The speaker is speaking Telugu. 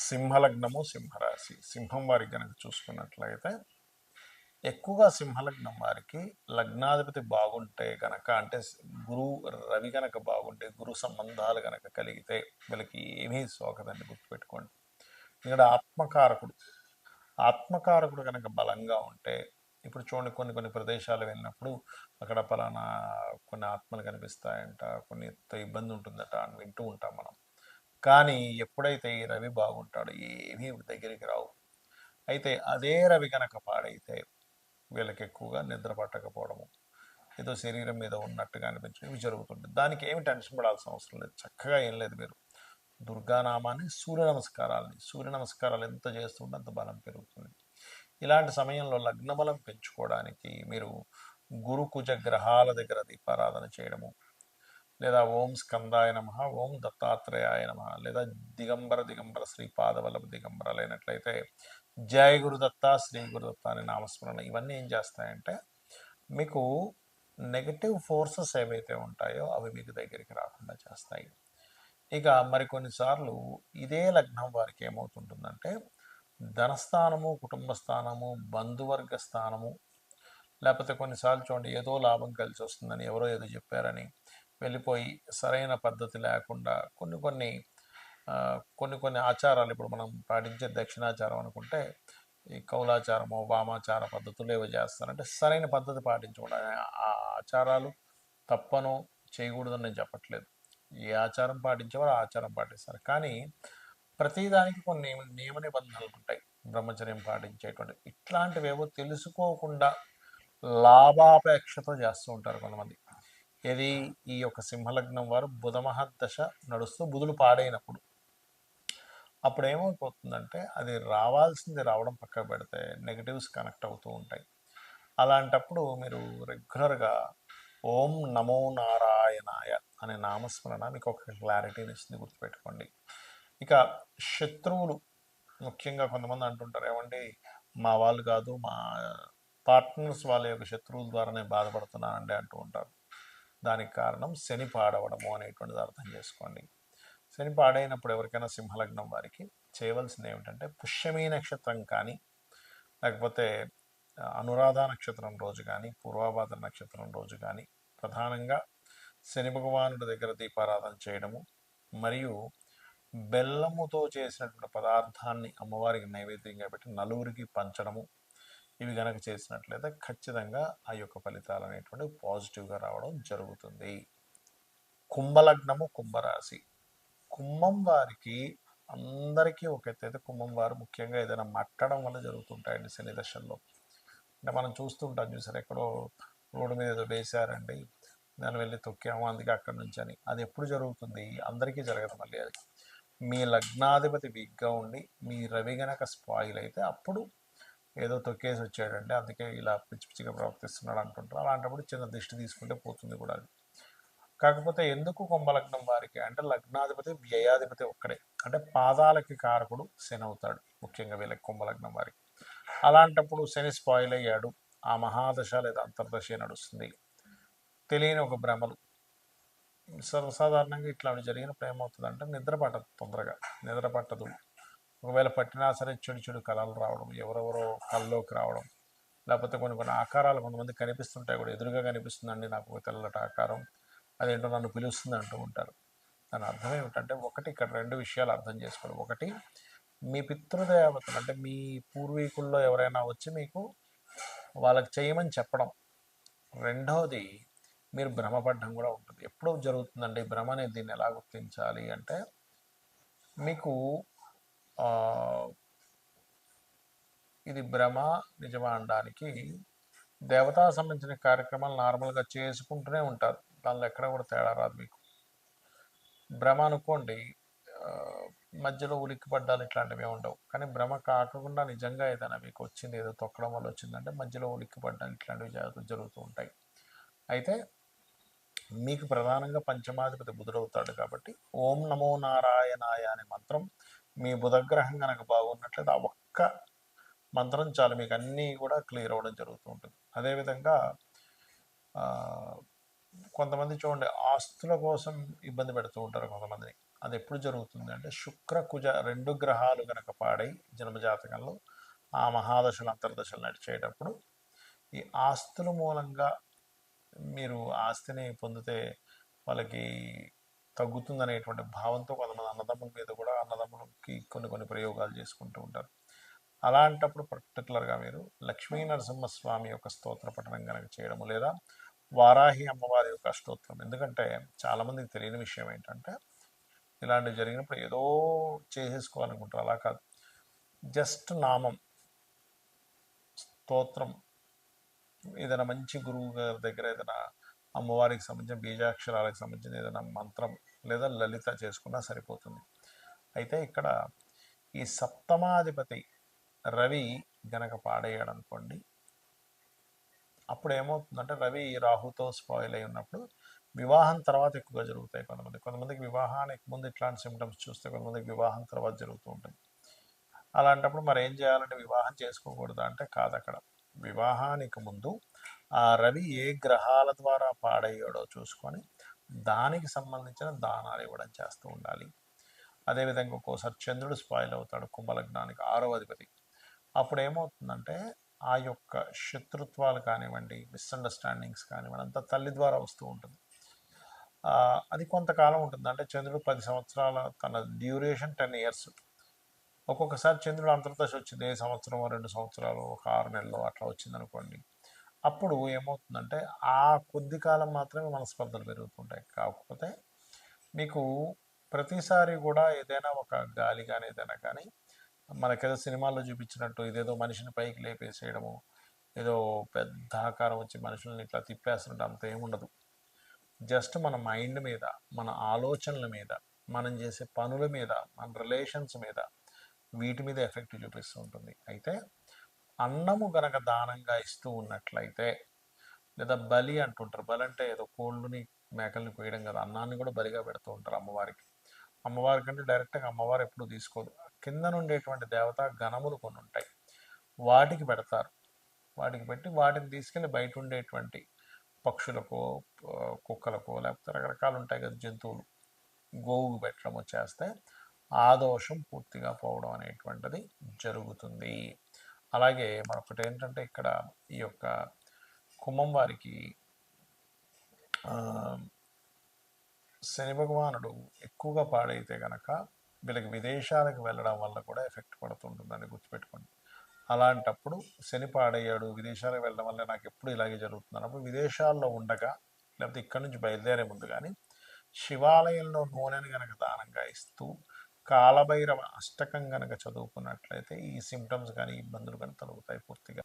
సింహలగ్నము సింహరాశి. సింహం వారికి కనుక చూసుకున్నట్లయితే ఎక్కువగా సింహలగ్నం వారికి లగ్నాధిపతి బాగుంటే కనుక అంటే గురువు రవి కనుక బాగుంటే గురు సంబంధాలు కనుక కలిగితే వీళ్ళకి ఏమీ సోకదండి గుర్తుపెట్టుకోండి. ఇక్కడ ఆత్మకారకుడు ఆత్మకారకుడు కనుక బలంగా ఉంటే ఇప్పుడు చూడండి కొన్ని కొన్ని ప్రదేశాలు వెళ్ళినప్పుడు అక్కడ పలానా కొన్ని ఆత్మలు కనిపిస్తాయంట కొన్ని ఇబ్బంది ఉంటుందట అని వింటూ ఉంటాం మనం. కానీ ఎప్పుడైతే ఈ రవి బాగుంటాడో ఏమీ దగ్గరికి రావు. అయితే అదే రవి కనుక పాడైతే వీళ్ళకి ఎక్కువగా నిద్ర పట్టకపోవడము ఏదో శరీరం మీద ఉన్నట్టుగా అనిపించడం ఇవి జరుగుతుంటుంది దానికి ఏమి టెన్షన్ పడాల్సిన అవసరం లేదు. చక్కగా ఏం లేదు మీరు. దుర్గానామాన్ని సూర్య నమస్కారాలని సూర్య నమస్కారాలు ఎంత చేస్తుంటే అంత బలం పెరుగుతుంది. ఇలాంటి సమయంలో లగ్న బలం పెంచుకోవడానికి మీరు గురు కుజ గ్రహాల దగ్గర దీపారాధన చేయడము లేదా ఓం స్కందాయ నమ ఓం దత్తాత్రేయాయ నమ లేదా దిగంబర దిగంబర శ్రీపాదవల్లభ దిగంబర లేనట్లయితే జయ గురుదత్త శ్రీ గురుదత్త అనే నామస్మరణ ఇవన్నీ ఏం చేస్తాయంటే మీకు నెగటివ్ ఫోర్సెస్ ఏవైతే ఉంటాయో అవి మీకు దగ్గరికి రాకుండా చేస్తాయి. ఇక మరికొన్నిసార్లు ఇదే లగ్నం వారికి ఏమవుతుంటుందంటే ధనస్థానము కుటుంబ స్థానము బంధువర్గ స్థానము లేకపోతే కొన్నిసార్లు చూడండి ఏదో లాభం కలిసి వస్తుందని ఎవరో ఏదో చెప్పారని వెళ్ళిపోయి సరైన పద్ధతి లేకుండా కొన్ని కొన్ని కొన్ని కొన్ని ఆచారాలు ఇప్పుడు మనం పాటించే దక్షిణాచారం అనుకుంటే ఈ కౌలాచారము వామాచార పద్ధతులు ఏవో చేస్తారంటే సరైన పద్ధతి పాటించకుండా ఆ ఆచారాలు తప్పను చేయకూడదని నేను చెప్పట్లేదు. ఏ ఆచారం పాటించేవారు ఆచారం పాటిస్తారు. కానీ ప్రతిదానికి కొన్ని నియమ- నియమ నిబంధనలు ఉంటాయి. బ్రహ్మచర్యం పాటించేటువంటి ఇట్లాంటివేవో తెలుసుకోకుండా లాభాపేక్షతో చేస్తూ ఉంటారు కొంతమంది. ఇది ఈ యొక్క సింహలగ్నం వారు బుధమహర్దశ నడుస్తూ బుధులు పాడైనప్పుడు. అప్పుడు ఏమైపోతుందంటే అది రావాల్సింది రావడం పక్కకు పెడితే నెగటివ్స్ కనెక్ట్ అవుతూ ఉంటాయి. అలాంటప్పుడు మీరు రెగ్యులర్గా ఓం నమో నారాయణాయ అనే నామస్మరణ మీకు ఒక క్లారిటీని ఇస్తుంది గుర్తుపెట్టుకోండి. ఇక శత్రువులు ముఖ్యంగా కొంతమంది అంటుంటారు ఏమండి మా వాళ్ళు కాదు మా పార్ట్నర్స్ వాళ్ళ యొక్క శత్రువుల ద్వారానే బాధపడుతున్నానండి అంటూ ఉంటారు. దానికి కారణం శని పాడవడము అనేటువంటిది అర్థం చేసుకోండి. శని పాడైనప్పుడు ఎవరికైనా సింహలగ్నం వారికి చేయవలసింది ఏమిటంటే పుష్యమీ నక్షత్రం కానీ లేకపోతే అనురాధ నక్షత్రం రోజు కానీ పూర్వాభాద్ర నక్షత్రం రోజు కానీ ప్రధానంగా శని భగవానుడి దగ్గర దీపారాధన చేయడము మరియు బెల్లముతో చేసినటువంటి పదార్థాన్ని అమ్మవారికి నైవేద్యంగా పెట్టి నలుగురికి పంచడము ఇవి కనుక చేసినట్లయితే ఖచ్చితంగా ఆ యొక్క ఫలితాలు అనేటువంటి పాజిటివ్గా రావడం జరుగుతుంది. కుంభలగ్నము కుంభరాశి. కుంభం వారికి అందరికీ ఒక ఎత్తైతే కుంభం వారు ముఖ్యంగా ఏదైనా మట్టడం వల్ల జరుగుతుంటాయండి శని దశల్లో. అంటే మనం చూస్తుంటాం చూసారు ఎక్కడో రోడ్డు మీద ఏదో వేశారండి దాన్ని వెళ్ళి తొక్కాము అందుకే అక్కడి నుంచి అని. అది ఎప్పుడు జరుగుతుంది? అందరికీ జరగదు మళ్ళీ అది. మీ లగ్నాధిపతి వీక్గా ఉండి మీ రవి గనక స్పాయిల్ అయితే అప్పుడు ఏదో తొక్కేసి వచ్చాడండి అందుకే ఇలా పిచ్చి పిచ్చిగా ప్రవర్తిస్తున్నాడు అనుకుంటారు. అలాంటప్పుడు చిన్న దిష్టి తీసుకుంటే పోతుంది కూడా అది. కాకపోతే ఎందుకు కుంభలగ్నం వారికి? అంటే లగ్నాధిపతి వ్యయాధిపతి ఒక్కడే. అంటే పాదాలకి కారకుడు శని అవుతాడు ముఖ్యంగా వీళ్ళకి కుంభలగ్నం వారికి. అలాంటప్పుడు శని స్పాయిల్ అయ్యాడు. ఆ మహాదశ లేదా అంతర్దశ నడుస్తుంది. తెలియని ఒక భ్రమలు. సర్వసాధారణంగా ఇట్లాంటి జరిగినప్పుడు ఏమవుతుందంటే నిద్ర పట్టదు తొందరగా. నిద్ర పట్టదు ఒకవేళ పట్టినా సరే చెడు చెడు కళలు రావడం ఎవరెవరో కళ్ళలోకి రావడం లేకపోతే కొన్ని కొన్ని ఆకారాలు కొంతమంది కనిపిస్తుంటాయి కూడా ఎదురుగా కనిపిస్తుందండి నాకు ఒక తెల్లటి ఆకారం అదేంటో నన్ను పిలుస్తుంది అంటూ ఉంటారు. దాని అర్థం ఏమిటంటే ఒకటి ఇక్కడ రెండు విషయాలు అర్థం చేసుకోవాలి. ఒకటి మీ పితృదేవతలు అంటే మీ పూర్వీకుల్లో ఎవరైనా వచ్చి మీకు వాళ్ళకి చేయమని చెప్పడం. రెండవది మీరు భ్రమపడడం కూడా ఉంటుంది. ఎప్పుడు జరుగుతుందండి భ్రమ అనేది దీన్ని ఎలా గుర్తించాలి అంటే మీకు ఇది భ్రమ నిజమా అనడానికి దేవతా సంబంధించిన కార్యక్రమాలు నార్మల్గా చేసుకుంటూనే ఉంటారు. దానిలో ఎక్కడ కూడా తేడా రాదు మీకు. భ్రమ అనుకోండి మధ్యలో ఉలిక్కి పడ్డాలు ఇట్లాంటివి ఉండవు. కానీ భ్రమ కాకుండా నిజంగా ఏదైనా మీకు వచ్చింది ఏదో తొక్కడం వల్ల వచ్చిందంటే మధ్యలో ఉలిక్కి పడ్డాలు ఇట్లాంటివి జాగ్రత్తలు జరుగుతూ ఉంటాయి. అయితే మీకు ప్రధానంగా పంచమాధిపతి బుధుడవుతాడు కాబట్టి ఓం నమో నారాయణాయ అనే మంత్రం మీ బుధగ్రహం కనుక బాగున్నట్లయితే ఆ ఒక్క మంత్రం చాలు. మీకు అన్నీ కూడా క్లియర్ అవ్వడం జరుగుతూ ఉంటుంది. అదేవిధంగా కొంతమంది చూడండి ఆస్తుల కోసం ఇబ్బంది పెడుతూ ఉంటారు కొంతమందిని. అది ఎప్పుడు జరుగుతుంది అంటే శుక్ర కుజ రెండు గ్రహాలు కనుక పాడై జన్మజాతకంలో ఆ మహాదశలు అంతర్దశలు నడిచేటప్పుడు ఈ ఆస్తుల మూలంగా మీరు ఆస్తిని పొందితే వాళ్ళకి తగ్గుతుందనేటువంటి భావంతో కొంతమంది అన్నదమ్ముల మీద కూడా అన్నదమ్ములకి కొన్ని కొన్ని ప్రయోగాలు చేసుకుంటూ ఉంటారు. అలాంటప్పుడు పర్టికులర్గా మీరు లక్ష్మీ నరసింహస్వామి యొక్క స్తోత్ర పఠనం కనుక చేయడము లేదా వారాహి అమ్మవారి యొక్క స్తోత్రం. ఎందుకంటే చాలామందికి తెలియని విషయం ఏంటంటే ఇలాంటివి జరిగినప్పుడు ఏదో చేసేసుకోవాలనుకుంటారు. అలా కాదు. జస్ట్ నామం స్తోత్రం. ఏదైనా మంచి గురువు గారి దగ్గర ఏదైనా అమ్మవారికి సంబంధించిన బీజాక్షరాలకు సంబంధించిన ఏదైనా మంత్రం లేదా లలిత చేసుకున్నా సరిపోతుంది. అయితే ఇక్కడ ఈ సప్తమాధిపతి రవి గనక పాడేయాడు అనుకోండి అప్పుడు ఏమవుతుందంటే రవి రాహుతో స్పాయిల్ అయి ఉన్నప్పుడు వివాహం తర్వాత ఎక్కువగా జరుగుతాయి కొంతమంది. కొంతమందికి వివాహానికి ముందు ఇట్లాంటి సిమ్టమ్స్ చూస్తే కొంతమందికి వివాహం తర్వాత జరుగుతూ ఉంటుంది అలాంటప్పుడు మరి ఏం చేయాలంటే వివాహం చేసుకోకూడదు అంటే కాదు అక్కడ వివాహానికి ముందు ఆ రవి ఏ గ్రహాల ద్వారా పాడయ్యాడో చూసుకొని దానికి సంబంధించిన దానాలు ఇవ్వడం చేస్తూ ఉండాలి. అదేవిధంగా ఒక్కోసారి చంద్రుడు స్పాయిల్ అవుతాడు కుంభలగ్నానికి ఆరో అధిపతి. అప్పుడు ఏమవుతుందంటే ఆ యొక్క శత్రుత్వాలు కానివ్వండి మిస్అండర్స్టాండింగ్స్ కానివ్వండి అంతా తల్లి ద్వారా వస్తూ ఉంటుంది. అది కొంతకాలం ఉంటుంది. అంటే చంద్రుడు పది సంవత్సరాల తన డ్యూరేషన్ టెన్ ఇయర్స్ ఒక్కొక్కసారి చంద్రుడు అంతర్దశ వచ్చింది. ఏ సంవత్సరం రెండు సంవత్సరాలు ఒక ఆరు నెలలు అట్లా వచ్చింది అనుకోండి అప్పుడు ఏమవుతుందంటే ఆ కొద్ది కాలం మాత్రమే మనస్పర్ధలు పెరుగుతుంటాయి. కాకపోతే మీకు ప్రతిసారి కూడా ఏదైనా ఒక గాలి కానీ ఏదైనా కానీ మనకేదో సినిమాల్లో చూపించినట్టు ఇదేదో మనిషిని పైకి లేపేసేయడము ఏదో పెద్ద ఆకారం వచ్చి మనుషుల్ని ఇట్లా తిప్పేస్తున్నట్టు అంత ఏముండదు. జస్ట్ మన మైండ్ మీద మన ఆలోచనల మీద మనం చేసే పనుల మీద మన రిలేషన్స్ మీద వీటి మీద ఎఫెక్ట్ చూపిస్తూ ఉంటుంది అయితే అన్నము గనక దానంగా ఇస్తూ ఉన్నట్లయితే లేదా బలి అంటుంటారు. బలి అంటే ఏదో కోళ్ళుని మేకల్ని కోయడం కదా. అన్నాన్ని కూడా బలిగా పెడుతూ ఉంటారు అమ్మవారికి. అమ్మవారి కంటే డైరెక్ట్గా అమ్మవారు ఎప్పుడు తీసుకోదు కింద నుండేటువంటి దేవత గణములు కొన్ని ఉంటాయి. వాటికి పెడతారు. వాటికి పెట్టి వాటిని తీసుకెళ్ళి బయట ఉండేటువంటి పక్షులకో కుక్కలకో లేకపోతే రకరకాలు ఉంటాయి కదా జంతువులు. గోవుకు పెట్టడం చేస్తే ఆ దోషం పూర్తిగా పోవడం అనేటువంటిది జరుగుతుంది. అలాగే మరొకటి ఏంటంటే ఇక్కడ ఈ యొక్క కుంభం వారికి శని భగవానుడు ఎక్కువగా పాడైతే గనక వీళ్ళకి విదేశాలకు వెళ్ళడం వల్ల కూడా ఎఫెక్ట్ పడుతుంటుందని గుర్తుపెట్టుకోండి. అలాంటప్పుడు శని పాడయ్యాడు విదేశాలకు వెళ్ళడం వల్ల నాకు ఎప్పుడు ఇలాగే జరుగుతుంది అన్నప్పుడు విదేశాల్లో ఉండగా లేకపోతే ఇక్కడి నుంచి బయలుదేరే ముందు కానీ శివాలయంలో నూనెని కనుక దానంగా ఇస్తూ కాలభైరవ అష్టకం కనుక చదువుకున్నట్లయితే ఈ సిమ్టమ్స్ కానీ ఇబ్బందులు కానీ తొలగుతాయి పూర్తిగా.